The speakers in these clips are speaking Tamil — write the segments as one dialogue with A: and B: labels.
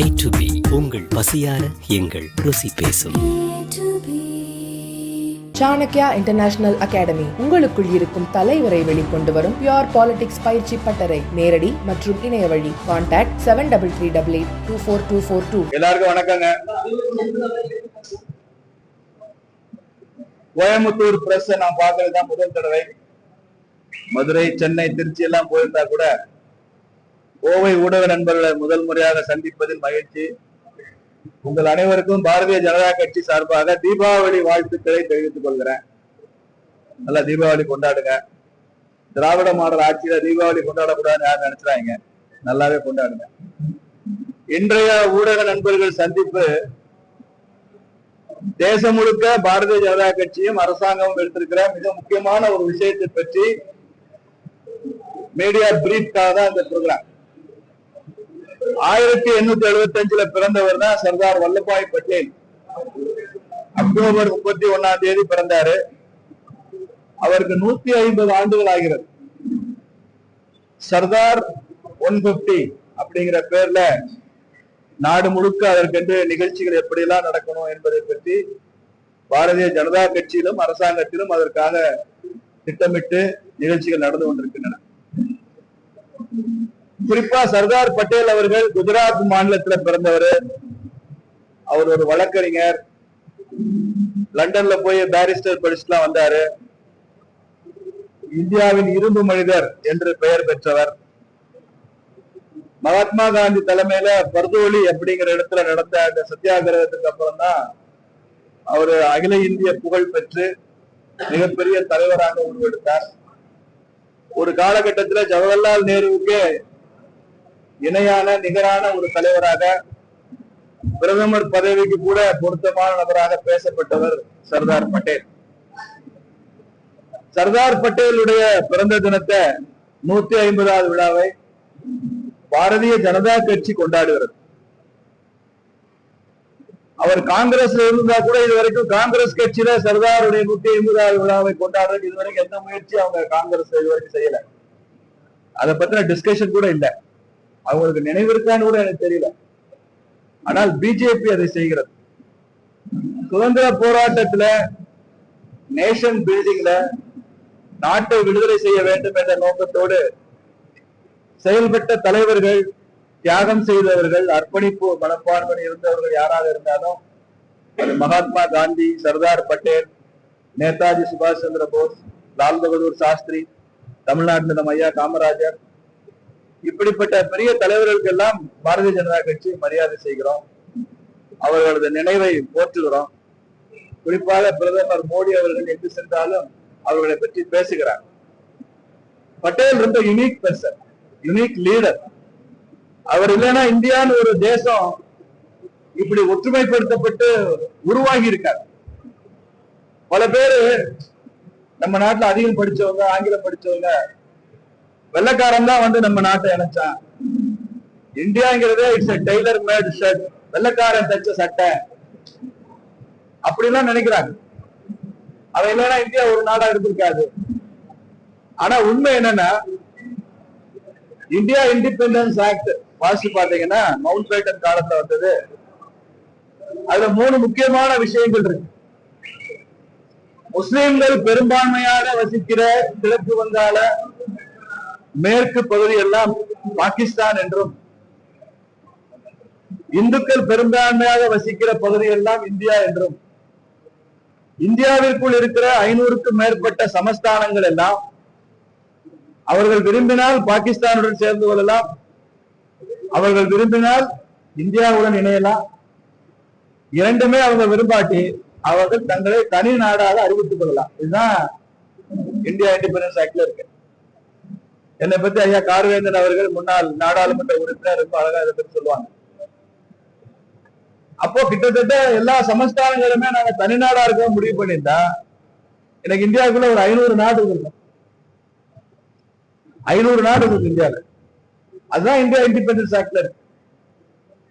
A: A to B. உங்கள் பசியார எங்கள் ருசி பேசும்.
B: சாணக்யா இன்டர்நேஷனல் அகாடமி உங்களுக்குள் இருக்கும் தலைவரை வெளிக்கொண்டு வரும் பியோர் பாலிடிக்ஸ் பயிற்சி பட்டறை. நேரடி மற்றும் இணைய வழி. Contact seven double three double eight two four two four two
C: எல்லாருக்கும் வணக்கங்க. கோயம்புத்தூர் பிரஸ் நான் பார்க்கறது தான் முதல் தடவை. மதுரை சென்னை திருச்சி எல்லாம் போயிருந்தா கூட கோவை ஊடக நண்பர்களை முதல் முறையாக சந்திப்பதில் மகிழ்ச்சி. உங்கள் அனைவருக்கும் பாரதிய ஜனதா கட்சி சார்பாக தீபாவளி வாழ்த்துக்களை தெரிவித்துக் கொள்கிறேன். நல்லா தீபாவளி கொண்டாடுங்க. திராவிட மாடல் ஆட்சியில தீபாவளி கொண்டாடக்கூடாதுன்னு யாரும் நினைச்சுறாங்க நல்லாவே கொண்டாடுங்க. இன்றைய ஊடக நண்பர்கள் சந்திப்பு தேசம் முழுக்க பாரதிய ஜனதா கட்சியும் அரசாங்கமும் எடுத்திருக்கிற மிக முக்கியமான ஒரு விஷயத்தை பற்றி மீடியா பிரீஃப்காக தான் இந்த ப்ரோக்ராம் ஆயிரத்தி எண்ணூத்தி எழுபத்தி அஞ்சுல பிறந்தவர் தான் சர்தார் வல்லபாய் பட்டேல். அக்டோபர் முப்பத்தி ஒன்னாம் தேதி பிறந்தாரு. அவருக்கு நூத்தி ஐம்பது ஆண்டுகள் ஆகிறது. சர்தார் ஒன் பிப்டி அப்படிங்கிற பேர்ல நாடு முழுக்க அதற்கென்று நிகழ்ச்சிகள் எப்படியெல்லாம் நடக்கணும் என்பதை பற்றி பாரதிய ஜனதா கட்சியிலும் அரசாங்கத்திலும் அதற்காக திட்டமிட்டு நிகழ்ச்சிகள் நடந்து கொண்டிருக்கின்றன. குறிப்பா சர்தார் பட்டேல் அவர்கள் குஜராத் மாநிலத்துல பிறந்தவர். அவர் ஒரு வழக்கறிஞர். லண்டன்ல போய் பாரிஸ்டர் படிச்சுலாம் வந்தாரு. இந்தியாவின் இரும்பு மனிதர் என்று பெயர் பெற்றவர். மகாத்மா காந்தி தலைமையில பர்தோலி அப்படிங்கிற இடத்துல நடந்த அந்த சத்தியாகிரகத்துக்கு அப்புறம் தான் அவரு அகில இந்திய புகழ் பெற்று மிகப்பெரிய தலைவராக உருவெடுத்தார். ஒரு காலகட்டத்துல ஜவஹர்லால் நேருவுக்கு இணையான நிகரான ஒரு தலைவராக பிரதமர் பதவிக்கு கூட பொருத்தமான நபராக பேசப்பட்டவர் சர்தார் பட்டேல். சர்தார் பட்டேலுடைய பிறந்த தினத்தை நூத்தி ஐம்பதாவது விழாவை பாரதிய ஜனதா கட்சி கொண்டாடுகிறது. அவர் காங்கிரஸ்ல இருந்தா கூட இது வரைக்கும் காங்கிரஸ் கட்சியில சர்தாருடைய நூத்தி ஐம்பதாவது விழாவை கொண்டாடுறதுக்கு இது வரைக்கும் எந்த முயற்சி அவங்க காங்கிரஸ் இது வரைக்கும் செய்யல. அதை பத்தின டிஸ்கஷன் கூட இல்ல. அவங்களுக்கு நினைவு இருக்கான்னு கூட எனக்கு தெரியல. ஆனால் பிஜேபி அதை செய்கிறது. சுதந்திர போராட்டத்துல நேஷன் பில்டிங்ல நாட்டை விடுதலை செய்ய வேண்டும் என்ற நோக்கத்தோடு செயல்பட்ட தலைவர்கள் தியாகம் செய்தவர்கள் அர்ப்பணிப்பு மனப்பான்மை இருந்தவர்கள் யாராக இருந்தாலும் அது மகாத்மா காந்தி சர்தார் பட்டேல் நேதாஜி சுபாஷ் சந்திர போஸ் லால் பகதூர் சாஸ்திரி தமிழ்நாட்டில் நம்ம ஐயா காமராஜர் இப்படிப்பட்ட பெரிய தலைவர்களுக்கு எல்லாம் பாரதிய ஜனதா கட்சி மரியாதை செய்கிறோம். அவர்களது நினைவை போற்றுகிறோம். குறிப்பாக பிரதமர் மோடி அவர்கள் எங்கு சென்றாலும் அவர்களை பற்றி பேசுகிறார். பட்டேல் ரொம்ப யுனிக் பர்சன் யுனிக் லீடர் அவர் இல்லைன்னா இந்தியான்னு ஒரு தேசம் இப்படி ஒற்றுமைப்படுத்தப்பட்டு உருவாகி இருக்கார். பல பேரு நம்ம நாட்டுல அதிகம் படிச்சவங்க ஆங்கிலம் படிச்சவங்க வெள்ளக்காரன் தான் வந்து நம்ம நாட்டை இணைச்சான். இந்தியாங்கிறதே இட்ஸ் டெய்லர் மேட் ஷர்ட் வெள்ளக்காரன் தச்ச சட்டை. அப்படிலாம் நினைக்கிறாங்க. அவ இல்லைன்னா இந்தியா ஒரு நாடா இருந்திருக்காது. ஆனா உண்மை என்னன்னா இந்தியா இண்டிபெண்டன்ஸ் ஆக்ட் வாசி பாத்தீங்கன்னா மவுண்ட் பேட்டன் காலத்துல வந்தது. அதுல மூணு முக்கியமான விஷயங்கள் இருக்கு. முஸ்லிம்கள் பெரும்பான்மையாக வசிக்கிற கிழக்கு வங்காள மேற்கு பகுதி எல்லாம் பாகிஸ்தான் என்றும் இந்துக்கள் பெரும்பான்மையாக வசிக்கிற பகுதி எல்லாம் இந்தியா என்றும் இந்தியாவிற்குள் இருக்கிற ஐநூறுக்கும் மேற்பட்ட சமஸ்தானங்கள் எல்லாம் அவர்கள் விரும்பினால் பாகிஸ்தானுடன் சேர்ந்து கொள்ளலாம் அவர்கள் விரும்பினால் இந்தியாவுடன் இணையலாம். இரண்டுமே அவங்க விரும்பாட்டி அவர்கள் தங்களை தனி நாடாக அறிவித்துக் கொள்ளலாம். இதுதான் இந்தியா இண்டிபெண்டன்ஸ் ஆக்ட்ல இருக்கு. என்னை பத்தி ஐயா கார்வேந்தன் அவர்கள் முன்னாள் நாடாளுமன்ற உறுப்பினர் ரொம்ப அழகா இதை பத்தி சொல்லுவாங்க. அப்போ கிட்டத்தட்ட எல்லா சமஸ்தானங்களுமே நாங்க தனிநாடா இருக்க முடிவு பண்ணியிருந்தா எனக்கு இந்தியாவுக்குள்ள ஒரு ஐநூறு நாடு இருக்கும் ஐநூறு நாடு இருக்கு இந்தியாவில். அதுதான் இந்தியா இண்டிபெண்டன்ஸ் ஆக்ட்ல இருக்கு.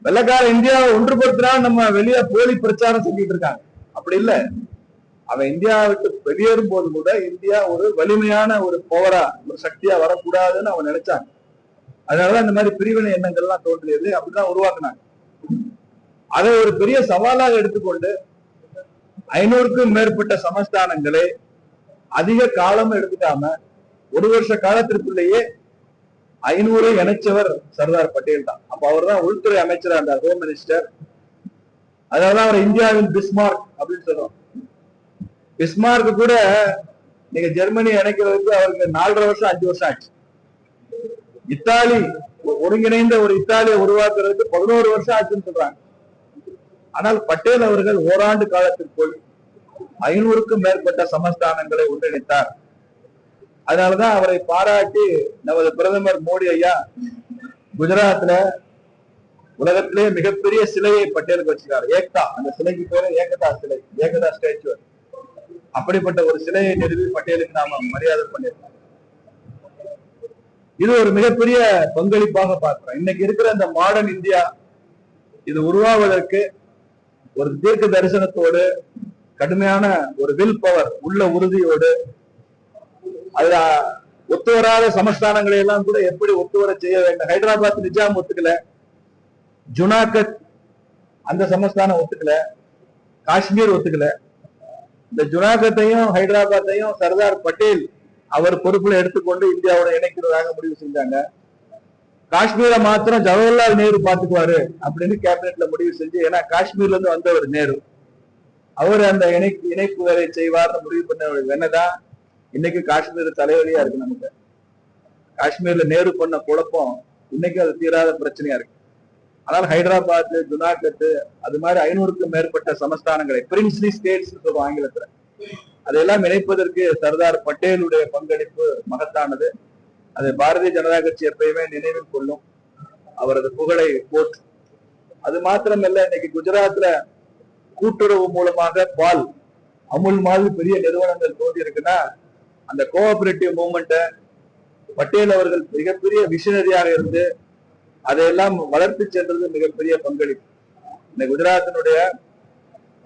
C: வெள்ளக்கார இந்தியாவை ஒன்றுபடுத்தினா நம்ம வெளியே போலி பிரச்சாரம் செஞ்சுட்டு இருக்காங்க. அப்படி இல்ல. அவன் இந்தியா விட்டு வெளியேறும் போது கூட இந்தியா ஒரு வலிமையான ஒரு பவரா ஒரு சக்தியா வரக்கூடாதுன்னு அவன் நினைச்சாங்க அதனாலதான் இந்த மாதிரி பிரிவினை எண்ணங்கள்லாம் தோன்றியது அப்படிதான் உருவாக்குனாங்க. அதை ஒரு பெரிய சவாலாக எடுத்துக்கொண்டு ஐநூறுக்கும் மேற்பட்ட சமஸ்தானங்களை அதிக காலம் எடுத்துக்காம ஒரு வருஷ காலத்திற்குள்ளேயே ஐநூறு இணைச்சவர் சர்தார் பட்டேல் தான். அப்ப அவர் தான் உள்துறை அமைச்சரா இருந்தார் ஹோம் மினிஸ்டர் அதனாலதான் அவர் இந்தியாவின் பிஸ்மார்க் அப்படின்னு சொல்றோம். பிஸ்மார்க் கூட நீங்க ஜெர்மனி இணைக்கிறதுக்கு அவருக்கு நாலரை வருஷம் அஞ்சு வருஷம் ஆச்சு. இத்தாலி ஒருங்கிணைந்த ஒரு இத்தாலியை உருவாக்குறதுக்கு பதினோரு வருஷம் ஆச்சுன்னு சொல்றாங்க. ஆனால் பட்டேல் அவர்கள் ஓராண்டு காலத்திற்குள் ஐநூறுக்கும் மேற்பட்ட சமஸ்தானங்களை ஒன்றிணைத்தார். அதனாலதான் அவரை பாராட்டி நமது பிரதமர் மோடி ஐயா குஜராத்ல உலகத்திலே மிகப்பெரிய சிலையை பட்டேலுக்கு வச்சிருக்காரு. ஏக்தா அந்த சிலைக்கு பேரு ஏகதா சிலை ஏகதா ஸ்டாச்சு அப்படிப்பட்ட ஒரு சிலையை நிறுவி பட்டேலுக்கு நாம மரியாதை பண்ணிருக்கோம் இது ஒரு மிகப்பெரிய பங்களிப்பாக பார்க்கிறோம். இன்னைக்கு இருக்கிற இந்த மாடர்ன் இந்தியா இது உருவாவதற்கு ஒரு தீர்க்க தரிசனத்தோடு கடுமையான ஒரு வில் பவர் உள்ள உறுதியோடு அதுல ஒத்து வராத சமஸ்தானங்களை எல்லாம் கூட எப்படி ஒத்து வர செய்ய வேண்டும்? ஹைதராபாத் நிஜாம் ஒத்துக்கல. ஜுனாகத் அந்த சமஸ்தானம் ஒத்துக்கல. காஷ்மீர் ஒத்துக்கல. இந்த ஜுனாகத்தையும் ஹைதராபாத்தையும் சர்தார் பட்டேல் அவர் பொறுப்புல எடுத்துக்கொண்டு இந்தியாவோட இணைக்கிறதாக முடிவு செஞ்சாங்க. காஷ்மீரை மாத்திரம் ஜவஹர்லால் நேரு பாத்துக்குவாரு அப்படின்னு கேபினெட்ல முடிவு செஞ்சு ஏன்னா காஷ்மீர்ல இருந்து வந்தவர் நேரு. அவர் அந்த இணை இணைப்பு வேலை செய்வார்னு முடிவு பண்ண என்னதான் இன்னைக்கு காஷ்மீர் தலைவலியா இருக்கு நமக்கு. காஷ்மீர்ல நேரு பண்ண குழப்பம் இன்னைக்கு அது தீராத பிரச்சனையா இருக்கு. ஆனால் ஹைதராபாத் ஜுனாகத் அது மாதிரி ஐநூறுக்கும் மேற்பட்ட சமஸ்தானங்களை பிரின்ஸ்லி ஸ்டேட்ஸ் சொல்லுவோம் ஆங்கிலத்துல. அதையெல்லாம் இணைப்பதற்கு சர்தார் பட்டேலுடைய பங்களிப்பு மகத்தானது. அதை பாரதிய ஜனதா கட்சி எப்பயுமே நினைவில் கொள்ளும். அவரது புகழை போற்று அது மாத்திரமல்ல இன்னைக்கு குஜராத்ல கூட்டுறவு மூலமாக பால் அமுல் மாதிரி பெரிய நிறுவனங்கள் தோன்றி இருக்குன்னா அந்த கோஆபரேட்டிவ் மூவ்மெண்ட்டை பட்டேல் அவர்கள் மிகப்பெரிய விஷனரியாக இருந்து அதையெல்லாம் வளர்த்து சென்றது மிகப்பெரிய பங்களிப்பு. இந்த குஜராத்தினுடைய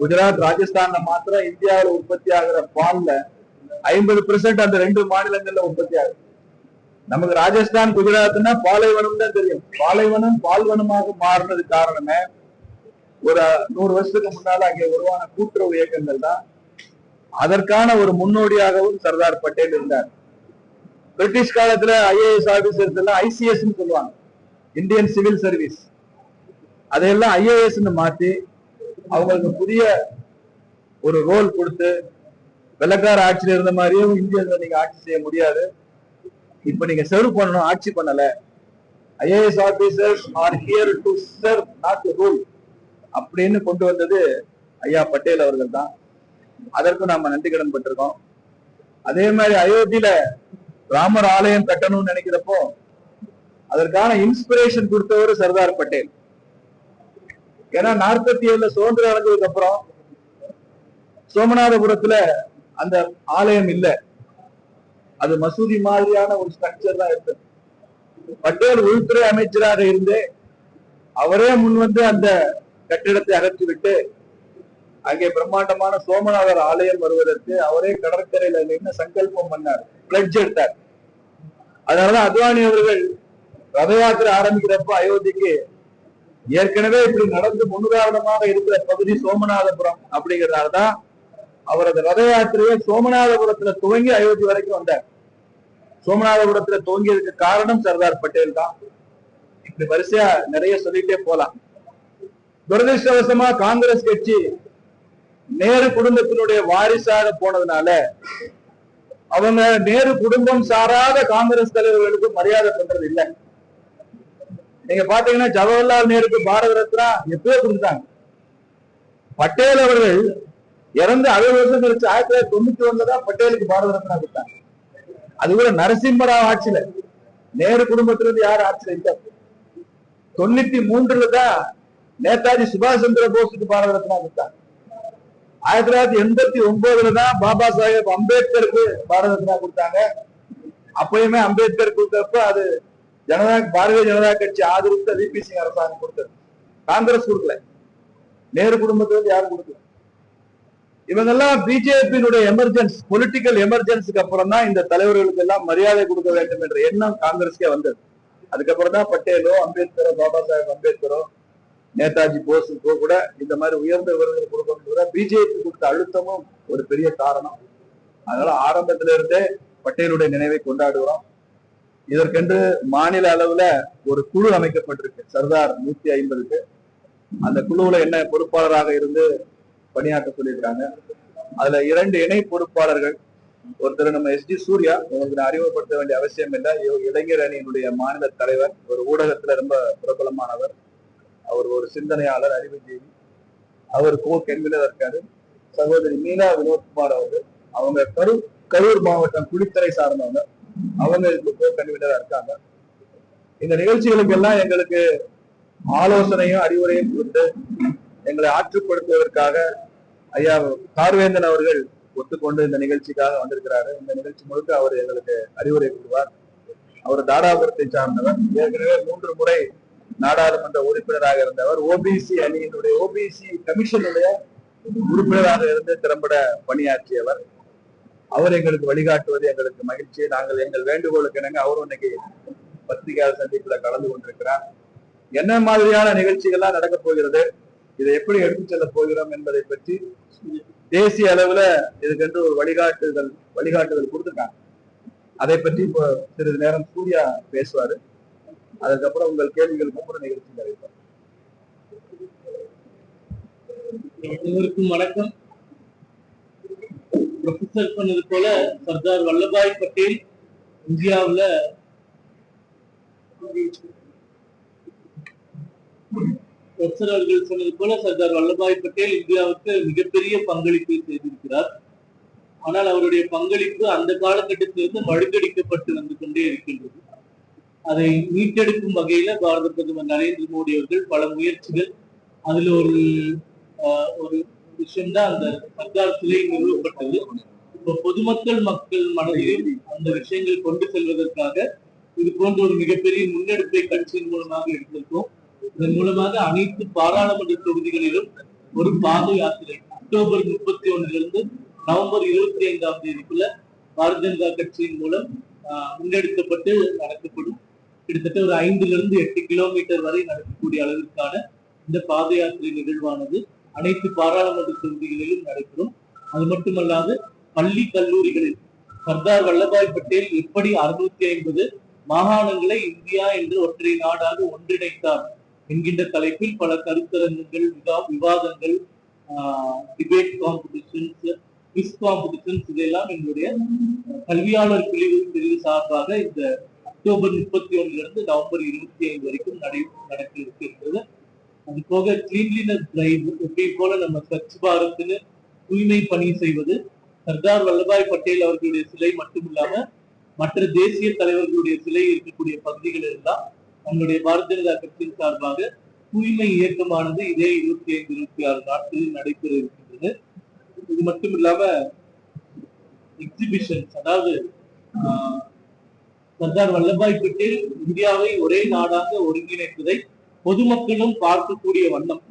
C: குஜராத் ராஜஸ்தான்ல மாத்திரம் இந்தியாவில் உற்பத்தி ஆகிற பால்ல ஐம்பது பெர்சென்ட் அந்த ரெண்டு மாநிலங்கள்ல உற்பத்தி ஆகுது. நமக்கு ராஜஸ்தான் குஜராத்னா பாலைவனம் தான் தெரியும். பாலைவனம் பால்வனமாக மாறினது காரணமே ஒரு நூறு வருஷத்துக்கு முன்னால அங்கே உருவான கூட்டுறவு இயக்கங்கள் தான். அதற்கான ஒரு முன்னோடியாகவும் சர்தார் பட்டேல் இருந்தார். பிரிட்டிஷ் காலத்துல ஐஏஎஸ் ஆபீசர்ஸ் எல்லாம் ஐசிஎஸ் சொல்லுவாங்க. இந்தியன் சிவில் சர்வீஸ் அதையெல்லாம் ஐஏஎஸ் மாத்தி அவங்களுக்கு புதிய ஒரு ரோல் கொடுத்து வெள்ளக்கார ஆட்சியில் இருந்த மாதிரியும் இந்தியாவில் நீங்க ஆட்சி செய்ய முடியாது. இப்ப நீங்க சர்வ் பண்ணணும் ஆட்சி பண்ணல. IAS officers are here to serve not to rule அப்படின்னு கொண்டு வந்தது ஐயா பட்டேல் அவர்கள் தான். அதற்கும் நாம நன்றி கடன் பட்டிருக்கோம். அதே மாதிரி அயோத்தியில ராமர் ஆலயம் கட்டணும்னு நினைக்கிறப்போ அதற்கான இன்ஸ்பிரேஷன் கொடுத்தவர் சர்தார் பட்டேல். ஏன்னா நாற்பத்தி ஏழுல சுதந்திரம் அடைஞ்சதுக்கு அப்புறம் சோமநாதபுரத்துல அந்த ஆலயம் இல்ல. அது மசூதி மாதிரியான ஒரு ஸ்ட்ரக்சர் தான் இருக்கு. பட்டேல் உள்துறை அமைச்சராக இருந்து அவரே முன் வந்து அந்த கட்டிடத்தை அகற்றிவிட்டு அங்கே பிரம்மாண்டமான சோமநாதர் ஆலயம் வருவதற்கு அவரே கடற்கரையில நின்று சங்கல்பம் பண்ணார். பிளட்ஜ் எடுத்தார். அதனாலதான் அத்வானி அவர்கள் ரத யாத்திரை ஆரம்பிக்கிறப்ப அயோத்திக்கு ஏற்கனவே இப்படி நடந்து முன்னுதாரணமாக இருக்கிற பகுதி சோமநாதபுரம் அப்படிங்கிறதாலதான் அவரது ரத யாத்திரையை சோமநாதபுரத்துல துவங்கி அயோத்தி வரைக்கும் வந்தார். சோமநாதபுரத்துல துவங்கியதுக்கு காரணம் சர்தார் பட்டேல் தான். இப்படி வரிசையா நிறைய சொல்லிட்டே போலாம். துரதிருஷ்டவசமா காங்கிரஸ் கட்சி நேரு குடும்பத்தினுடைய வாரிசாக போனதுனால அவங்க நேரு குடும்பம் சாராத காங்கிரஸ் தலைவர்களுக்கு மரியாதை பண்றது இல்லை நீங்க பாத்தீங்கன்னா ஜவஹர்லால் நேருக்கு பாரத ரத்னா எப்பயோ கொடுத்தாங்க. பட்டேல் அவர்கள் இறந்து அறுபது வருஷம் கழிச்சு ஆயிரத்தி தொள்ளாயிரத்தி தொண்ணூத்தி ஒண்ணுல தான் பட்டேலுக்கு பாரத ரத்னா கொடுத்தாங்க. அது கூட நரசிம்மராவ் ஆட்சியில. நேரு குடும்பத்திலிருந்து யார் ஆட்சியில இல்ல தொண்ணூத்தி மூன்றுல தான் நேதாஜி சுபாஷ் சந்திர போஸுக்கு பாரத ரத்னா கொடுத்தாங்க. ஆயிரத்தி தொள்ளாயிரத்தி எண்பத்தி ஒன்பதுல தான் பாபா சாஹேப் அம்பேத்கருக்கு பாரத ரத்னா கொடுத்தாங்க. அப்பயுமே அம்பேத்கர் கொடுத்தப்ப அது ஜனதா பாரதிய ஜனதா கட்சி ஆதரித்த விபி சிங் அரசாங்கம் கொடுத்தது. காங்கிரஸ் கொடுக்கல. நேரு குடும்பத்திலிருந்து யாரும் கொடுக்கல. இவங்கெல்லாம் பிஜேபியினுடைய எமர்ஜென்சி பொலிட்டிக்கல் எமர்ஜென்சிக்கு அப்புறம் தான் இந்த தலைவர்களுக்கு எல்லாம் மரியாதை கொடுக்க வேண்டும் என்ற எண்ணம் காங்கிரஸ்க்கே வந்தது. அதுக்கப்புறம் தான் பட்டேலோ அம்பேத்கரோ பாபா சாஹேப் அம்பேத்கரோ நேதாஜி போஸுக்கோ கூட இந்த மாதிரி உயர்ந்த விருதுகள் கொடுக்கணும் பிஜேபி கொடுத்த அழுத்தமும் ஒரு பெரிய காரணம். அதனால ஆரம்பத்திலிருந்தே பட்டேலுடைய நினைவை கொண்டாடுகிறோம். இதற்கென்று மாநில அளவுல ஒரு குழு அமைக்கப்பட்டிருக்கு. சர்தார் நூத்தி ஐம்பதுக்கு. அந்த குழுவுல என்ன பொறுப்பாளராக இருந்து பணியாற்ற சொல்லியிருக்காங்க அதுல இரண்டு இணை பொறுப்பாளர்கள். ஒருத்தர் நம்ம எஸ் டி சூர்யா உங்களுக்கு நான் அறிமுகப்படுத்த வேண்டிய அவசியம் இல்லை. இளைஞர் அணியினுடைய மாநில தலைவர். ஒரு ஊடகத்துல ரொம்ப பிரபலமானவர். அவர் ஒரு சிந்தனையாளர் அறிவுஜீவி. அவர் கோ கன்வீனர் இருக்காரு. சகோதரி மீனா வினோத்குமார் அவர்கள். அவங்க கரூர் கரூர் மாவட்டம் குளித்தரை சார்ந்தவங்க. அவங்க இதுக்கு கன்வீனரா இருக்காங்க. இந்த நிகழ்ச்சிகளுக்கு எல்லாம் எங்களுக்கு ஆலோசனையும் அறிவுரையும் கொடுத்து எங்களை ஆற்றுப்படுத்துவதற்காக ஐயா கார்வேந்தன் அவர்கள் ஒத்துக்கொண்டு இந்த நிகழ்ச்சிக்காக வந்திருக்கிறாரு. இந்த நிகழ்ச்சி முழுக்க அவர் எங்களுக்கு அறிவுரை கூறுவார். அவர் தாராபுரத்தை சார்ந்தவர். ஏற்கனவே மூன்று முறை நாடாளுமன்ற உறுப்பினராக இருந்தவர். ஓபிசி அணியினுடைய ஓபிசி கமிஷனுடைய உறுப்பினராக இருந்து திறம்பட பணியாற்றியவர். அவர் எங்களுக்கு வழிகாட்டுவது எங்களுக்கு மகிழ்ச்சி. நாங்கள் எங்கள் வேண்டுகோளுக்கு இணங்க அவரும் இன்னைக்கு பத்திரிகையாளர் சந்திப்புல கலந்து கொண்டிருக்கிறார். என்ன மாதிரியான நிகழ்ச்சிகள்லாம் நடக்க போகிறது? இதை எப்படி எடுத்துச் செல்ல போகிறோம் என்பதை பற்றி தேசிய அளவுல இதுக்கென்று ஒரு வழிகாட்டுதல் வழிகாட்டுதல் கொடுத்துருக்காங்க. அதை பற்றி இப்போ சிறிது நேரம் சூர்யா பேசுவாரு. அதுக்கப்புறம் உங்கள் கேள்விகளுக்கு அப்புறம் நிகழ்ச்சி நிறைவேறும்.
D: அனைவருக்கும் வணக்கம். ப்ரொஃபசர் சொன்னது போல சர்தார் வல்லபாய் பட்டேல் இந்தியாவில் ப்ரொஃபசர் அவர்கள் சொன்னது போல சர்தார் வல்லபாய் பட்டேல் இந்தியாவுக்கு மிகப்பெரிய பங்களிப்பை செய்திருக்கிறார். ஆனால் அவருடைய பங்களிப்பு அந்த காலகட்டத்திலிருந்து மழுங்கடிக்கப்பட்டு வந்து கொண்டே இருக்கின்றது. அதை மீட்டெடுக்கும் வகையில பாரத பிரதமர் நரேந்திர மோடி அவர்கள் பல முயற்சிகள் அதுல ஒரு ஒரு விஷயம்தான் அந்த சர்தார் சிலை நிறுவப்பட்டது இப்ப பொதுமக்கள் மக்கள் மனதில் அந்த விஷயங்கள் கொண்டு செல்வதற்காக இது போன்ற ஒரு மிகப்பெரிய முன்னெடுப்பை கட்சியின் மூலமாக எடுத்திருக்கோம். இதன் மூலமாக அனைத்து பாராளுமன்ற தொகுதிகளிலும் ஒரு பாத யாத்திரை அக்டோபர் முப்பத்தி ஒன்றிலிருந்து நவம்பர் இருபத்தி ஐந்தாம் தேதிக்குள்ள பாரதிய ஜனதா கட்சியின் மூலம் ஆஹ், முன்னெடுக்கப்பட்டு நடத்தப்படும் கிட்டத்தட்ட ஒரு ஐந்துல இருந்து எட்டு கிலோமீட்டர் வரை நடக்கக்கூடிய அளவிற்கான இந்த பாத யாத்திரை நிகழ்வானது. அனைத்து பாராளுமன்ற தொகுதிகளிலும் நடைபெறும். அது மட்டுமல்லாது பள்ளி கல்லூரிகளில் சர்தார் வல்லபாய் பட்டேல் எப்படி அறுநூத்தி ஐம்பது மாகாணங்களை இந்தியா என்று ஒற்றை நாடாக ஒன்றிணைத்தார் என்கின்ற தலைப்பில் பல கருத்தரங்குகள் விவா- விவாதங்கள் டிபேட் காம்படிஷன்ஸ் குவிஸ் காம்படிஷன்ஸ் இதெல்லாம் எங்களுடைய கல்வியாளர் பிரிவு பிரிவு சார்பாக இந்த அக்டோபர் முப்பத்தி ஒன்றிலிருந்து நவம்பர் இருபத்தி ஐந்து வரைக்கும் நடை நடக்க இருக்கிறது அது போக கிளீன்லினஸ் டிரைவ் எப்படி போல நம்ம ஸ்வச் பாரத்னு தூய்மை பணி செய்வது. சர்தார் வல்லபாய் பட்டேல் அவர்களுடைய சிலை மட்டும் இல்லாம மற்ற தேசிய தலைவர்களுடைய சிலை இருக்கக்கூடிய பகுதிகள் எல்லாம் நம்மளுடைய பாரதிய ஜனதா கட்சியின் சார்பாக தூய்மை இயக்கமானது இதே இருபத்தி ஐந்து இருபத்தி ஆறு நாட்களில் நடைபெற இருக்கின்றது. இது மட்டும் இல்லாம எக்ஸிபிஷன்ஸ் அதாவது ஆஹ், சர்தார் வல்லபாய் பட்டேல் இந்தியாவை ஒரே நாடாக ஒருங்கிணைத்ததை பொதுமக்களும் பார்க்கக்கூடிய வண்ணம்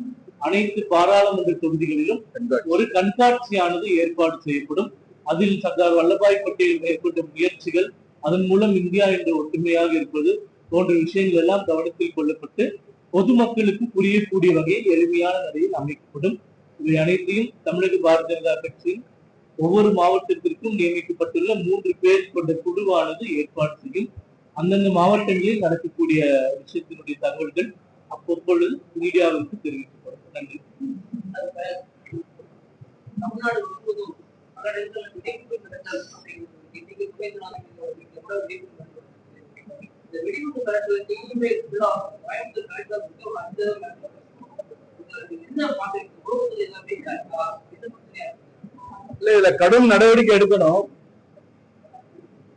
D: அனைத்து பாராளுமன்ற தொகுதிகளிலும் ஒரு கண்காட்சியானது ஏற்பாடு செய்யப்படும். அதில் சர்தார் வல்லபாய் பட்டேல் மேற்கொண்ட முயற்சிகள் அதன் மூலம் இந்தியா என்ற ஒற்றுமையாக இருப்பது போன்ற விஷயங்கள் எல்லாம் கவனத்தில் கொள்ளப்பட்டு பொதுமக்களுக்கு புரியக்கூடிய வகையில் எளிமையான நடையில் அமைக்கப்படும். இவை அனைத்தையும் தமிழக பாரதிய ஜனதா கட்சியின் ஒவ்வொரு மாவட்டத்திற்கும் நியமிக்கப்பட்டுள்ள மூன்று பேர் கொண்ட குழுவானது ஏற்பாடு செய்யும். அந்தந்த மாவட்டங்களில் நடக்கக்கூடிய விஷயத்தினுடைய தகவல்கள் அப்பொழுது மீடியாவிற்கு தெரிவிக்கப்படும். நன்றி.
E: தமிழ்நாடு முழுவதும் வெடிகுண்டு அப்படிங்கிறது இன்னைக்கு இந்த வெடிகுண்டு அந்த என்ன எல்லாமே?
C: இல்ல இதுல கடும் நடவடிக்கை எடுக்கணும்.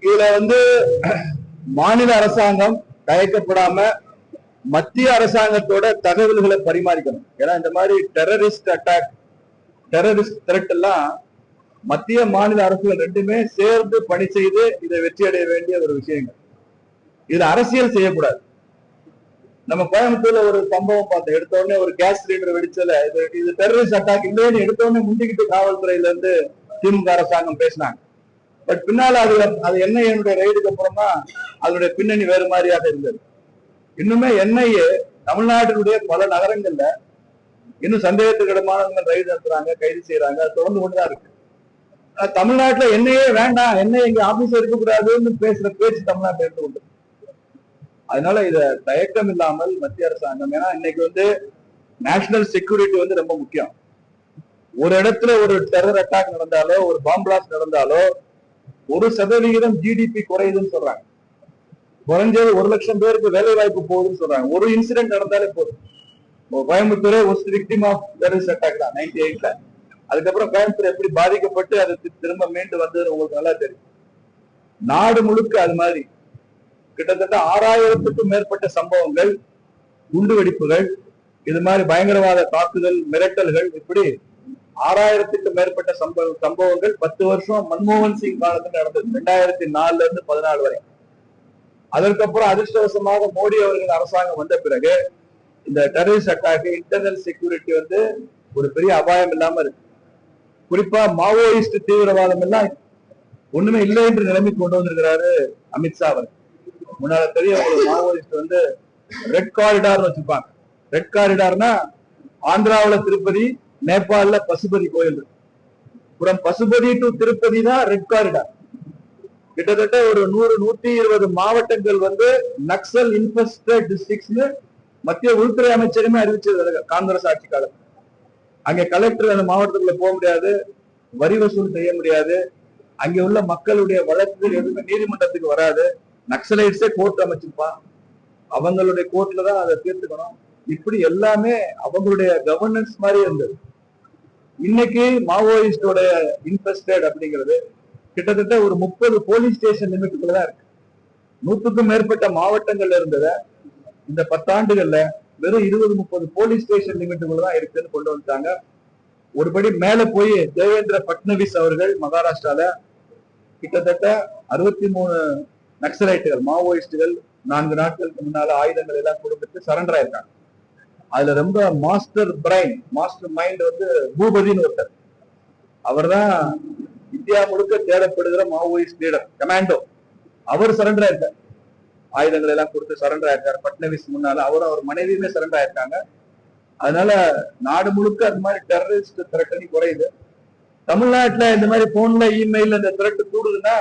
C: இதுல வந்து மாநில அரசாங்கம் தயக்கப்படாம மத்திய அரசாங்கத்தோட தகவல்களை பரிமாறிக்கணும். ஏன்னா இந்த மாதிரி டெரரிஸ்ட் அட்டாக் டெரரிஸ்ட் த்ரெட் எல்லாம் மத்திய மாநில அரசுகள் ரெண்டுமே சேர்ந்து பணி செய்து இதை வெற்றி அடைய வேண்டிய ஒரு விஷயங்கள். இது அரசியல் செய்யக்கூடாது. நம்ம கோயம்புத்தூர்ல ஒரு சம்பவம் பார்த்தோம் எடுத்த உடனே ஒரு கேஸ் சிலிண்டர் வெடிச்சல இது இது டெரரிஸ்ட் அட்டாக் இல்லைன்னு எடுத்த உடனே முந்திக்கிட்டு காவல்துறையில இருந்து திமுக அரசாங்கம் பேசினாங்க. பட் பின்னால அது அது என்னுடைய ரைடுக்கு அப்புறமா அதனுடைய பின்னணி வேறு மாதிரியாக இருந்தது. இன்னுமே என்ஐஏ தமிழ்நாட்டினுடைய பல நகரங்கள்ல இன்னும் சந்தேகத்துக்கிடமானவங்க ரைடு நடத்துறாங்க கைது செய்யறாங்க அது தொடர்ந்து கொண்டுதான் இருக்கு. தமிழ்நாட்டுல என்னையே வேண்டாம் என்ன எங்க ஆபீஸ் இருக்கக்கூடாதுன்னு பேசுற பேச்சு தமிழ்நாட்டில் இருந்து கொண்டு அதனால இத தயக்கம் இல்லாமல் மத்திய அரசாங்கம் ஏன்னா இன்னைக்கு வந்து நேஷனல் செக்யூரிட்டி வந்து ரொம்ப முக்கியம். ஒரு இடத்துல ஒரு டெரர் அட்டாக் நடந்தாலோ ஒரு பாம்பு நடந்தாலோ ஒரு சதவிகிதம் ஜிடிபி குறையுதுன்னு சொல்றாங்க. குறைஞ்சது ஒரு லட்சம் பேருக்கு வேலை வாய்ப்பு போகுதுன்னு சொல்றாங்க. ஒரு இன்சிடென்ட் நடந்தாலே போதும். கோயம்புத்தூரே ஒரு விக்டிம் ஆஃப் டெரரிஸ்ட் அட்டாக் தான் நைன்டி எயிட்ல அதுக்கப்புறம் கோயம்புத்தூர் எப்படி பாதிக்கப்பட்டு அது திரும்ப மீண்டு வந்தது உங்களுக்கு நல்லா தெரியும். நாடு முழுக்க அது மாதிரி. கிட்டத்தட்ட ஆறாயிரத்துக்கும் மேற்பட்ட சம்பவங்கள் குண்டு வெடிப்புகள் இது மாதிரி பயங்கரவாத தாக்குதல் மிரட்டல்கள் இப்படி ஆறாயிரத்துக்கும் மேற்பட்ட சம்பவ சம்பவங்கள் பத்து வருஷம் மன்மோகன் சிங் காலத்துல நடந்தது. ரெண்டாயிரத்தி நாலுல இருந்து பதினாலு வரை. அதற்கப்புறம் அதிர்ஷ்டவசமாக மோடி அவர்கள் அரசாங்கம் வந்த பிறகு இந்த டெரரிஸ்ட் அட்டாக் இன்டர்னல் செக்யூரிட்டி வந்து ஒரு பெரிய அபாயம் இல்லாம இருக்கு. குறிப்பா மாவோயிஸ்ட் தீவிரவாதம் எல்லாம் ஒண்ணுமே இல்லை என்று நிலைமை கொண்டு வந்திருக்கிறாரு அமித்ஷா அவர் முன்னால தெரிய ஒரு மாவோயிஸ்ட் வந்து ரெட் காரிடார்னு வச்சிருப்பாங்க. ரெட் காரிடார்னா ஆந்திராவுல திருப்பதி நேபாளில பசுபதி கோயில் இருக்கு. அப்புறம் பசுபதி டு திருப்பதி தான் ரெட் காரிடார் கிட்டத்தட்ட ஒரு நூறு நூத்தி இருபது மாவட்டங்கள் வந்து நக்சல் இன்ஃபெஸ்டட் டிஸ்ட்ரிக்ட்ஸ்னு மத்திய உள்துறை அமைச்சருமே அறிவிச்சது காங்கிரஸ் ஆட்சி காலம் அங்க கலெக்டர் அந்த மாவட்டத்துக்குள்ள போக முடியாது வரி வசூல் செய்ய முடியாது அங்க உள்ள மக்களுடைய வழக்குகள் எதுவுமே நீதிமன்றத்துக்கு வராது. நக்சலைட்ஸே கோர்ட் அமைச்சிருப்பான் அவங்களுடைய கோர்ட்ல தான் அதை தீர்த்துக்கணும். இப்படி எல்லாமே அவங்களுடைய கவர்னன்ஸ் மாதிரி இருந்தது. இன்னைக்கு மாவோயிஸ்டோட இன்ட்ரெஸ்டட் அப்படிங்கிறது கிட்டத்தட்ட ஒரு முப்பது போலீஸ் ஸ்டேஷன் லிமிட்டுக்குள்ள தான் இருக்கு. நூற்றுக்கும் மேற்பட்ட மாவட்டங்கள்ல இருந்தத இந்த பத்தாண்டுகள்ல வெறும் இருபது முப்பது போலீஸ் ஸ்டேஷன் லிமிட்டுக்குள்ள தான் இருக்குன்னு கொண்டு வந்துட்டாங்க. ஒருபடி மேல போய் தேவேந்திர பட்னவிஸ் அவர்கள் மகாராஷ்டிரால கிட்டத்தட்ட அறுபத்தி மூணு நக்சலைட்டுகள் மாவோயிஸ்டுகள் நான்கு நாட்களுக்கு முன்னால ஆயுதங்கள் எல்லாம் கொடுத்துட்டு சரண்டர் ஆயிருக்காங்க. அதுல ரொம்ப மாஸ்டர் பிரைன் மாஸ்டர் மைண்ட் வந்து பூபதினு ஒருத்தர். அவர்தான் இந்தியா முழுக்க தேடப்படுகிற மாவோயிஸ்ட் லீடர் கமாண்டோ. அவர் சரண்டர் ஆயிருக்கார் ஆயுதங்கள் எல்லாம் கொடுத்து சரண்டர் ஆயிருக்காரு பட்னவிஸ் முன்னால அவரும் அவர் மனைவியுமே சரண்டர் ஆயிருக்காங்க அதனால நாடு முழுக்க அந்த மாதிரி டெரரிஸ்ட் திரட்டணி குறையுது. தமிழ்நாட்டுல இந்த மாதிரி போன்ல இமெயில் இந்த திரட்டு கூடுதுன்னா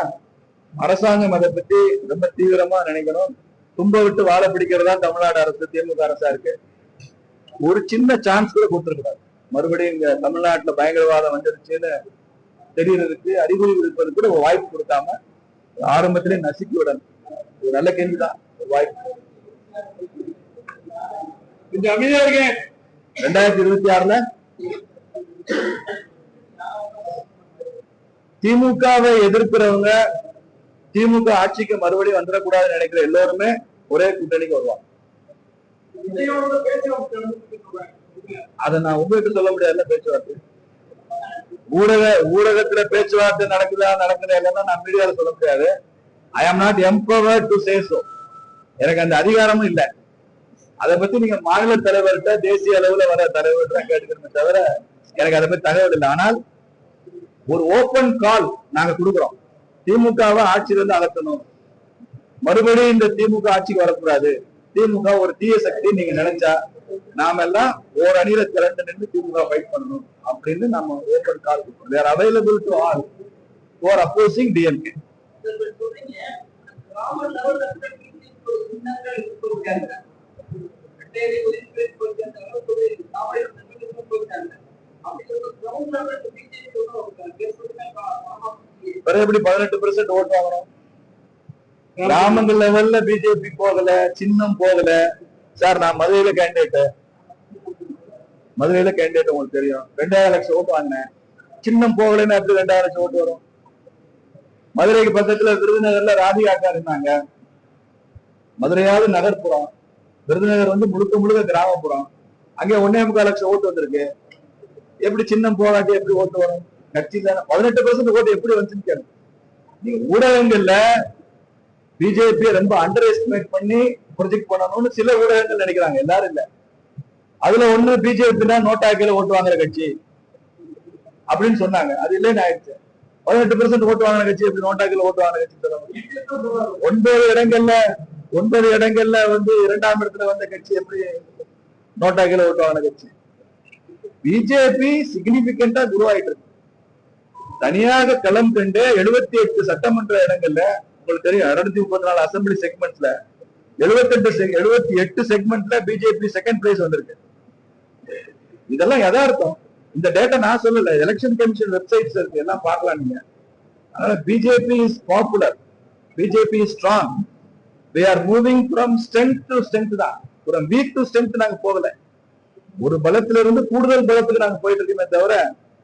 C: அரசாங்கம் அதை பத்தி ரொம்ப தீவிரமா நினைக்கணும். தும்ப விட்டு வாழ பிடிக்கிறதா தமிழ்நாடு அரசு திமுக அரசா இருக்கு. ஒரு சின்ன சான்ஸ் கூட கொடுத்துருக்கூடாது மறுபடியும் இங்க தமிழ்நாட்டுல பயங்கரவாதம் வந்துருச்சுன்னு தெரியறதுக்கு அறிகுறி விடுப்பது கூட ஒரு வாய்ப்பு கொடுக்காம ஆரம்பத்திலே நசுக்கி விடணும். ஒரு நல்ல கேள்விதான். வாய்ப்பு. கொஞ்சம் அமைதியா இருக்கேன் ரெண்டாயிரத்தி இருபத்தி ஆறுல திமுகவை எதிர்க்கிறவங்க திமுக ஆட்சிக்கு மறுபடியும் வந்துடக்கூடாதுன்னு நினைக்கிற எல்லோருமே ஒரே கூட்டணிக்கு வருவாங்க. அதை நான் உங்ககிட்ட சொல்ல முடியாதுல்ல பேச்சுவார்த்தை. ஊடக ஊடகத்துல பேச்சுவார்த்தை நடக்குதா நடக்குதா இல்லைன்னா நான் மீடியால சொல்ல முடியாது. I am not empower to say so எனக்கு அந்த அதிகாரமும் இல்லை. அதை பத்தி நீங்க மாநில தலைவர்கிட்ட தேசிய அளவுல வர தலைவர்கிட்ட கேட்டுக்கணுமே கேட்டுக்கிறோமே தவிர எனக்கு அதை பத்தி தகவல் இல்லை. ஆனால் ஒரு ஓபன் கால் நாங்க கொடுக்குறோம். திமுகவை ஆட்சியில இருந்து அகற்றணும். மறுபடியும் இந்த திமுக ஆட்சிக்கு வரக்கூடாது. திமுக ஒரு தீய சக்தி நீங்க நினைச்சா நாம எல்லாம் ஒரு அணியில திரண்டு நின்று திமுக ஃபைட் பண்ணணும் அப்படின்னு நம்ம open call there available to all for opposing DMK பிறகு எப்படி பதினெட்டு பெர்சென்ட் ஓட்டு வாங்கணும்? கிராமங்கள் லெவல்ல பிஜேபி போகல சின்னம் போகல. சார் நான் மதுரையில கேண்டிடேட் மதுரையில கேண்டிடேட் உங்களுக்கு தெரியும். ரெண்டாயிரம் லட்சம் ஓட்டு வாங்கினேன். சின்னம் போகலன்னு எப்படி ரெண்டாயிரம் லட்சம் ஓட்டு வரும்? மதுரைக்கு பக்கத்துல விருதுநகர்ல ராதிகாக்கா இருந்தாங்க. மதுரையாவது நகர்ப்புறம். விருதுநகர் வந்து முழுக்க முழுக்க கிராமப்புறம். அங்கே ஒன்னே முக்கால் லட்சம் ஓட்டு வந்திருக்கு. எப்படி சின்னம் போகாட்டி எப்படி ஓட்டு வரும்? கட்சி தானே. பதினெட்டு பர்சன்ட் ஓட்டு எப்படி வந்துச்சுன்னு கேளுங்க. நீங்க ஊடகங்கள்ல பிஜேபி ரொம்ப அண்டர் எஸ்டிமேட் பண்ணி ப்ரொஜெக்ட் பண்ணணும்னு சில ஊடகங்கள் நினைக்கிறாங்க எல்லாரும் இல்ல. அதுல ஒண்ணு பிஜேபி தான் நோட்டாக்கில ஓட்டு வாங்குற கட்சி அப்படின்னு சொன்னாங்க. அது இல்லைன்னு ஆயிடுச்சு. பதினெட்டு பெர்சென்ட் ஓட்டு வாங்கின கட்சி எப்படி நோட்டாக்கில ஓட்டு வாங்கின கட்சி சொல்ல முடியும்? ஒன்பது இடங்கள்ல ஒன்பது இடங்கள்ல வந்து இரண்டாம் இடத்துல வந்த கட்சி எப்படி நோட்டா கீழே ஓட்டு வாங்கின கட்சி? பிஜேபி சிக்னிபிகண்டா குருவாயிட்டு இருக்கு. தனியாக களம் கண்டு எழுபத்தி எட்டு சட்டமன்ற இடங்கள்ல உங்களுக்கு தெரியும் இருநூத்தி முப்பத்தி நாலு அசம்பிளி செக்மெண்ட்ல எழுபத்தெட்டு எழுபத்தி எட்டு செக்மெண்ட்ல பிஜேபி செகண்ட் பிளேஸ் வந்திருக்கு. இதெல்லாம் யதார்த்தம். இந்த டேட்டா நான் சொல்லல. எலெக்ஷன் கமிஷன் வெப்சைட்ஸ் இருக்கு. எல்லாம் பார்க்கலாம் நீங்க. அதனால BJP is popular BJP is strong we are moving from strength to strength தான். ஃப்ரம் வீக் டு ஸ்ட்ரென்த் நாங்க போகல. ஒரு பலத்துல இருந்து கூடுதல் பலத்துக்கு நாங்க போயிட்டு இருக்கோமே தவிர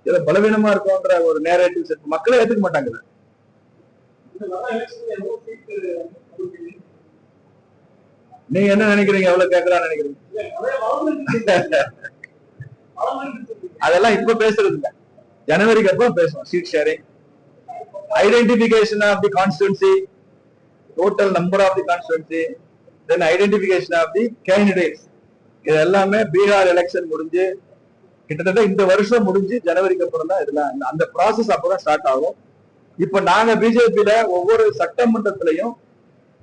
C: ஏதோ பலவீனமா இருக்கோன்ற ஒரு நேரேட்டிவ் செட் மக்களே ஏத்துக்க மாட்டாங்க நீங்க என்ன நினைக்கிறீங்க? எவ்வளவு கேட்கலாம்னு நினைக்கிறீங்க? அதெல்லாம் இப்ப பேசுறது இல்ல. ஜனவரிக்கு அப்புறம் பேசுவோம். Seat sharing identification of the constituency total number of the constituency then identification of the candidates இது எல்லாமே பீகார் எலெக்ஷன் முடிஞ்சு கிட்டத்தட்ட இந்த வருஷம் முடிஞ்சு ஜனவரிக்கு அப்புறம் தான் இதெல்லாம் அந்த- அந்த ப்ராசஸ் அப்பதான் ஸ்டார்ட் ஆகும். இப்ப நாங்க பிஜேபியில ஒவ்வொரு சட்டமன்றத்திலையும்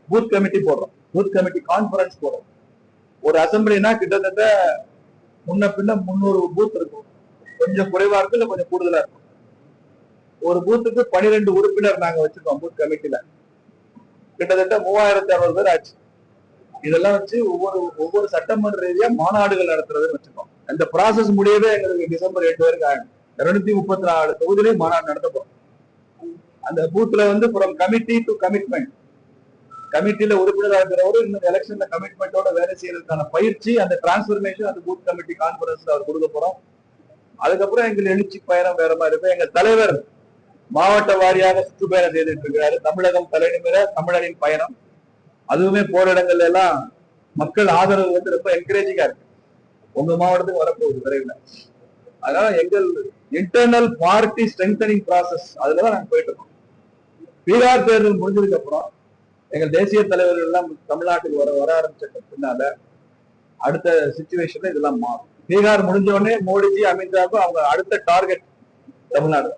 C: பூத் கமிட்டி போடுறோம். பூத் கமிட்டி கான்ஃபரன்ஸ் போறோம். ஒரு அசம்பிளினா கிட்டத்தட்ட முன்ன பின்ன முந்நூறு பூத் இருக்கும். கொஞ்சம் குறைவா இருக்கும் இல்ல கொஞ்சம் கூடுதலா இருக்கும். ஒரு பூத்துக்கு பனிரெண்டு உறுப்பினர் நாங்க வச்சிருக்கோம் பூத் கமிட்டில கிட்டத்தட்ட மூவாயிரத்தி அறுபது பேர் ஆச்சு. இதெல்லாம் வச்சு ஒவ்வொரு ஒவ்வொரு சட்டமன்ற ரீதியா மாநாடுகள் நடத்துறதுன்னு வச்சுக்கோம் அந்த ப்ராசஸ் முடியவே எங்களுக்கு டிசம்பர் எட்டு வரைக்கும் ஆகும் இருநூத்தி முப்பத்தி நாலு தொகுதியிலையும் மாநாடு நடத்த போறோம். அந்த பூத்ல வந்து ஃப்ரம் கமிட்டி டு கமிட்மெண்ட் கமிட்டியில உறுப்பினராக இருக்கிறவரு இன்னும் எலெக்ஷன்ல கமிட்மெண்டோட வேலை செய்யறதுக்கான பயிற்சி அந்த டிரான்ஸ்பர்மேஷன் அந்த பூத் கமிட்டி கான்பரன்ஸ்ல அவர் கொடுக்க போறோம். அதுக்கப்புறம் எங்கள் எழுச்சி பயணம் வேற மாதிரி இருக்கும். எங்க தலைவர் மாவட்ட வாரியாக சுற்றுப்பயணம் செய்துட்டு இருக்கிறாரு தமிழகம் தலைநிமிர தமிழரின் பயணம். அதுவுமே போற இடங்கள்ல எல்லாம் மக்கள் ஆதரவு வந்து ரொம்ப என்கரேஜிங்கா இருக்கு. உங்க மாவட்டத்துக்கு வரப்போகுது விரைவில். அதனால எங்கள் இன்டர்னல் பார்ட்டி ஸ்ட்ரெங்தனிங் ப்ராசஸ் அதுலதான் நாங்க போயிட்டு இருக்கோம். பீகார் தேர்தல் முடிஞ்சதுக்கு அப்புறம் எங்கள் தேசிய தலைவர்கள் எல்லாம் தமிழ்நாட்டுக்கு வர வர ஆரம்பிச்ச பின்னால அடுத்த சுச்சுவேஷன்ல இதெல்லாம் மாறும். பீகார் முடிஞ்ச உடனே மோடிஜி அமித்ஷாவுக்கும் அவங்க அடுத்த டார்கெட் தமிழ்நாடு.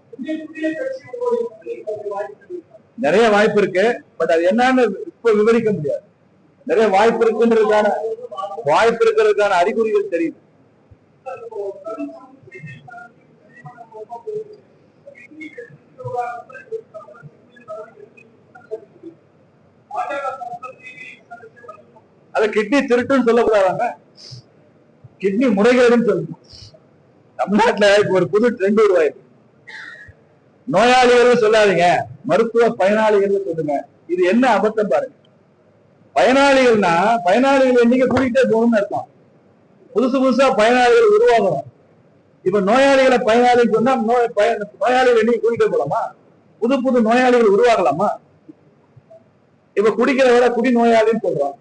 C: நிறைய வாய்ப்பு இருக்கு. பட் அது என்னன்னு இப்ப விவரிக்க முடியாது. நிறைய வாய்ப்பு இருக்குன்றதுக்கான வாய்ப்பு இருக்கிறதுக்கான அறிகுறிகள் தெரியுது. அத கிட்னி திருட்டுன்னு சொல்லக்கூடாதாங்க? கிட்னி முறைகேடுன்னு சொல்லணும். தமிழ்நாட்டுல இப்ப ஒரு புது ட்ரெண்ட் உருவாயிருக்கு. நோயாளிகள் சொல்லாதீங்க. மருத்துவ பயனாளிகள் சொல்லுங்க. இது என்ன அபத்தம் பாருங்க. பயனாளிகள்னா பயனாளிகள் எண்ணிக்கை கூட்டிகிட்டே போகணும்னு அர்த்தம். புதுசு புதுசா பயனாளிகள் உருவாகணும். இப்ப நோயாளிகளை பயனாளிகள் சொன்னா நோய் நோயாளிகள் எண்ணிக்கை கூட்டிகிட்டே போலாமா? புது புது நோயாளிகள் உருவாகலாமா? இப்ப குடிக்கிறவரை குடி நோயாளின்னு சொல்றான்.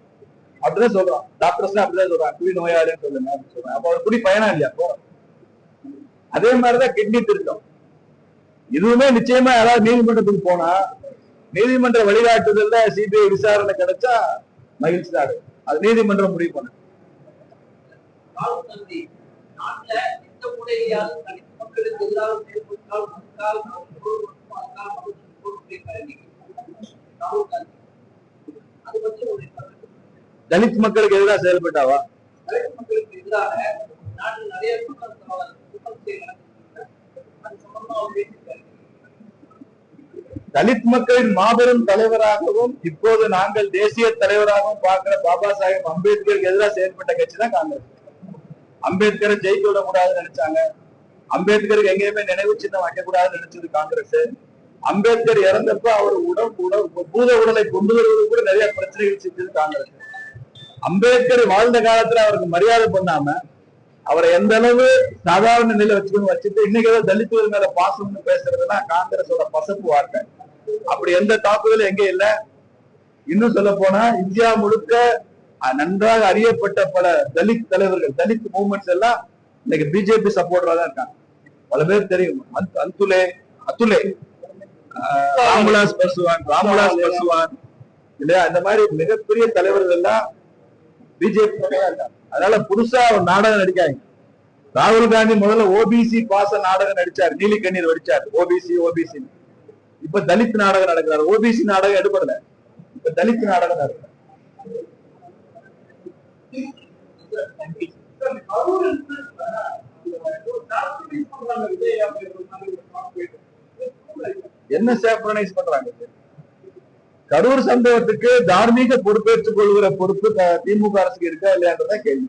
C: அப்படிதான் சொல்றான். டாக்டர்ஸ் அப்படிதான் சொல்றாங்க. குடி நோயாளின்னு சொல்லுங்க அப்படின்னு சொல்றாங்க. அப்ப அவர் குடி இல்லையா? அப்போ அதே மாதிரிதான் கிட்னி திருத்தம். இதுவுமே நிச்சயமா யாராவது நீதிமன்றத்துக்கு போனா நீதிமன்ற வழிகாட்டுதல்ல சிபிஐ விசாரணை கிடைச்சா மகிழ்ச்சி தான். அது நீதிமன்றம் முடிவு பண்ண.
E: மக்களுக்கு
C: தலித் மக்களுக்கு எதிராக செயல்பட்டாவா?
E: தலித்
C: மக்களின் மாபெரும் தலைவராகவும் இப்போது நாங்கள் தேசிய தலைவராகவும் பார்க்கிற பாபா சாஹேப் அம்பேத்கருக்கு எதிராக செயல்பட்ட கட்சி தான் காங்கிரஸ். அம்பேத்கரை ஜெயிக்க விட கூடாதுன்னு நினைச்சாங்க. அம்பேத்கருக்கு எங்கேயுமே நினைவு சின்னம் வைக்கக்கூடாதுன்னு நினைச்சது காங்கிரஸ். அம்பேத்கர் இறந்தப்ப அவர் உடல் உடல் பூத உடலை கொண்டு வருவது கூட நிறைய பிரச்சனைகள் செஞ்சது காங்கிரஸ். அம்பேத்கர் வாழ்ந்த காலத்துல அவருக்கு மரியாதை பண்ணாம அவரை எந்த அளவு சாதாரண நிலையில வச்சுக்கணும் வச்சுட்டு இன்னைக்கு ஏதோ தலித்துகள் மேல பாசம்னு பேசுறதுன்னா காங்கிரஸோட பசப்பு வார்த்தை. அப்படி எந்த தாக்குதலும் எங்க இல்ல. இன்னும் சொல்ல போனா இந்தியா முழுக்க நன்றாக அறியப்பட்ட பல தலித் தலைவர்கள் தலித் மூவ்மெண்ட்ஸ் எல்லாம் இன்னைக்கு பிஜேபி சப்போர்டரா தான் இருக்காங்க. பல பேர் தெரியும். அந்துலே அத்துலே. ராம்விலாஸ் பஸ்வான் ராம்விலாஸ் பஸ்வான். இல்லையா? அந்த மாதிரி மிகப்பெரிய தலைவர்கள் எல்லாம் பிஜேபி அதனால புதுசா நாடகம் நடிக்காங்க. ராகுல் காந்தி முதல்ல ஓபிசி பாச நாடகம் நடிச்சார். நீலி கண்ணீர் வடிச்சார். ஓபிசி ஓபிசி இப்ப தலித் நாடகம் நடக்கிறார். ஓபிசி நாடகம் எடுபடல. இப்ப தலித் நாடகம் நடக்கிறார். Thank you. என்ன சேப்ரனைஸ் பண்றாங்க? கரூர் சம்பவத்துக்கு தார்மீக பொறுப்பேற்றுக் கொள்கிற பொறுப்பு திமுக அரசுக்கு இருக்கா இல்லையான்றத கேள்வி.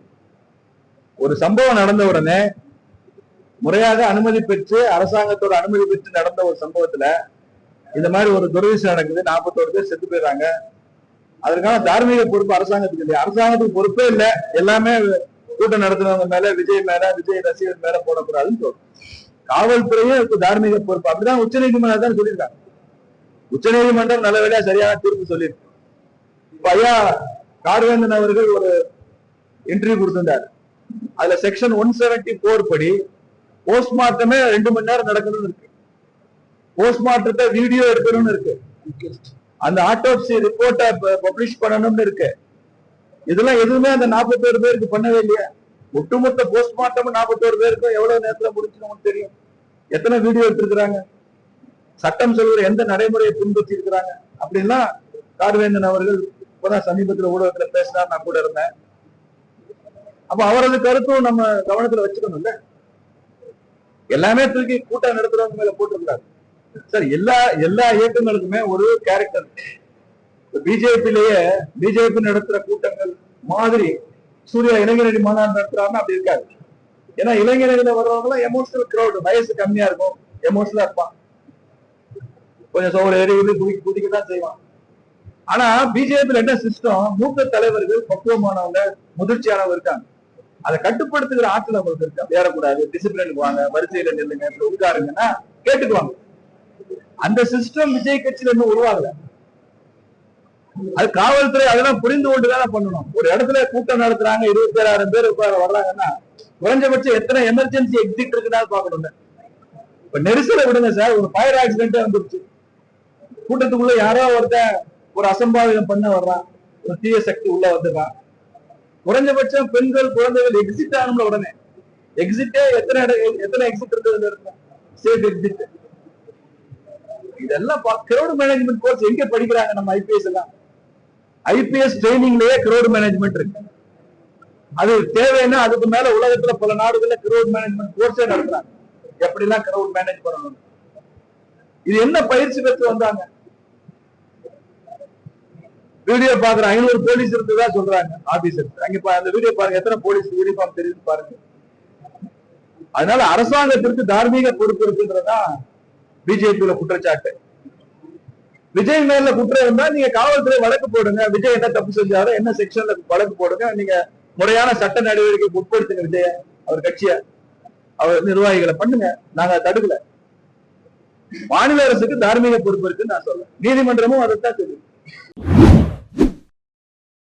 C: ஒரு சம்பவம் நடந்த உடனே முறையாக அனுமதி பெற்று அரசாங்கத்தோட அனுமதி பெற்று நடந்த ஒரு சம்பவத்துல இந்த மாதிரி ஒரு துரதிர்ஷ்டம் நடக்குது. நாற்பத்தோரு பேர் செத்து போயிடுறாங்க. அதற்கான தார்மீக பொறுப்பு அரசாங்கத்துக்கு இல்லையா அரசாங்கத்துக்கு பொறுப்பே இல்லை. எல்லாமே கூட்டம் நடத்துனவங்க மேல விஜய் மேல விஜய் ரசிகர் மேல போடக்கூடாதுன்னு சொல்றோம் காவல்துறையும் இருக்கு தார்மீக பொறுப்பு. அப்படிதான் உச்சநீதிமன்றம் தான் சொல்லியிருக்காங்க. உச்சநீதிமன்றம் நல்ல வேலையா சரியான தீர்ப்பு சொல்லியிருக்கு. இப்ப ஐயா கார்வேந்தன் அவர்கள் ஒரு இன்டர்வியூ கொடுத்திருந்தார். அதுல செக்ஷன் ஒன் செவன்டி போர் படி போஸ்ட்மார்ட்டமே ரெண்டு மணி நேரம் நடக்கணும்னு இருக்கு. போஸ்ட்மார்ட்டத்தை வீடியோ எடுக்கணும்னு இருக்கு. அந்த ஆட்டோப்சி ரிப்போர்ட்டை பப்ளிஷ் பண்ணணும்னு இருக்கு. இதெல்லாம் எதுவுமே அந்த 41 பேருக்கு பண்ணவே இல்லையா. ஒட்டுமொத்த போஸ்ட்மார்ட்டம் 41 பேருக்கும் எவ்வளவு நேரத்துல முடிச்சு தெரியும். எத்தனை வீடியோ எடுத்திருக்கிறாங்க? சட்டம் சொல்கிற எந்த நடைமுறையை பின்பற்றி இருக்கிறாங்க அப்படின்னா கார்வேந்தன் அவர்கள் இப்பதான் சமீபத்துல ஊடகத்துல பேசினார் நான் கூட இருந்தேன். அப்ப அவரது கருத்தும் நம்ம கவனத்துல வச்சுக்கணும்ல? எல்லாமே தூக்கி கூட்டம் நடத்துறவங்க மேல போட்டிருக்காரு சார் எல்லா எல்லா இயக்கங்களுக்குமே ஒரு கேரக்டர் பிஜேபிலேயே பிஜேபி நடத்துற கூட்டங்கள் மாதிரி சூர்யா இளைஞரணி மாநாடு நடத்துறாருன்னு அப்படி இருக்காது. ஏன்னா இளைஞர்கள வர்றவங்க எல்லாம் எமோஷனல் கிரௌட் வயசு கம்மியா இருக்கும். எமோஷனலா இருப்பான். கொஞ்சம் சோறு ஏறி வந்து குதிக்க குதிக்க தான் செய்வான். ஆனா பிஜேபியில் என்ன சிஸ்டம் மூத்த தலைவர்கள் பக்குவமானவங்க முதிர்ச்சியானவங்க இருக்காங்க. அதை கட்டுப்படுத்துகிற ஆற்றல் அவங்களுக்கு இருக்கா. ஏறக்கூடாது டிசிப்ளினுக்கு வாங்க வரிசையில நில்லுங்க உட்காருங்கன்னா கேட்டுக்குவாங்க. அந்த சிஸ்டம் விஜய் கட்சியில இன்னும் உருவாகல. அது காவல்துறை அதெல்லாம் புரிந்து கொண்டு தானே பண்ணணும். ஒரு இடத்துல கூட்டம் நடத்துறாங்க இருபத்தி ஏழாயிரம் பேர் உட்கார வர்றாங்கன்னா குறைஞ்சபட்சம் எத்தனை எமர்ஜென்சி எக்ஸிட் இருக்குன்னா பாக்கணும்ல இப்ப நெரிசலை விடுங்க சார் ஒரு ஃபயர் ஆக்சிடென்ட் வந்துருச்சு. கூட்டத்துக்குள்ள யாரோ ஒருத்தன் ஒரு அசம்பாவிதம் பண்ண வர்றான். ஒரு தீய சக்தி உள்ள வந்துடுறான் குறைஞ்சபட்சம் பெண்கள் குழந்தைகள் எக்ஸிட் ஆகணும்ல உடனே. எக்ஸிட்டே எத்தனை இடம் எத்தனை எக்ஸிட் இருக்குது இருக்கும் சேஃப் எக்ஸிட் இதெல்லாம் கிரௌட் மேனேஜ்மெண்ட் கோர்ஸ் எங்க படிக்கிறாங்க நம்ம ஐபிஎஸ் எல்லாம்? ஐபிஎஸ் ட்ரைனிங்லயே கிரௌட் மேனேஜ்மெண்ட் இருக்கு. அது தேவைன்னா அதுக்கு மேல உலகத்துல பல நாடுகள்ல கிரௌட் மேனேஜ்மெண்ட் கோர்ஸே நடத்துறாங்க. எல்லாம் கிரௌட் மேனேஜ் பண்ணணும்? இது என்ன பயிற்சி பெற்று வந்தாங்க? வீடியோ பாக்குற ஐநூறு போலீஸ் இருந்ததா சொல்றாங்க ஆபீசர் அங்க அந்த வீடியோ பாருங்க எத்தனை போலீஸ் யூனிஃபார்ம் தெரியுது பாருங்க. அதனால அரசாங்கத்திற்கு தார்மீக பொறுப்பு இருக்குன்றதா பிஜேபியில குற்றச்சாட்டு. விஜய் மேல குற்றம் இருந்தா நீங்க காவல்துறை வழக்கு போடுங்க. விஜய் என்ன தப்பு செஞ்சாரோ என்ன செக்ஷன்ல வழக்கு போடுங்க நீங்க முறையான சட்ட நடவடிக்கைக்கு உட்படுத்துங்க விஜய அவர் கட்சிய அவர் நிர்வாகிகளை பண்ணுங்க. நாங்க அதை தடுக்கல. மாநில அரசுக்கு தார்மீக பொறுப்பு இருக்குன்னு நான் சொல்றேன். நீதிமன்றமும் அதைத்தான் சொல்லுது.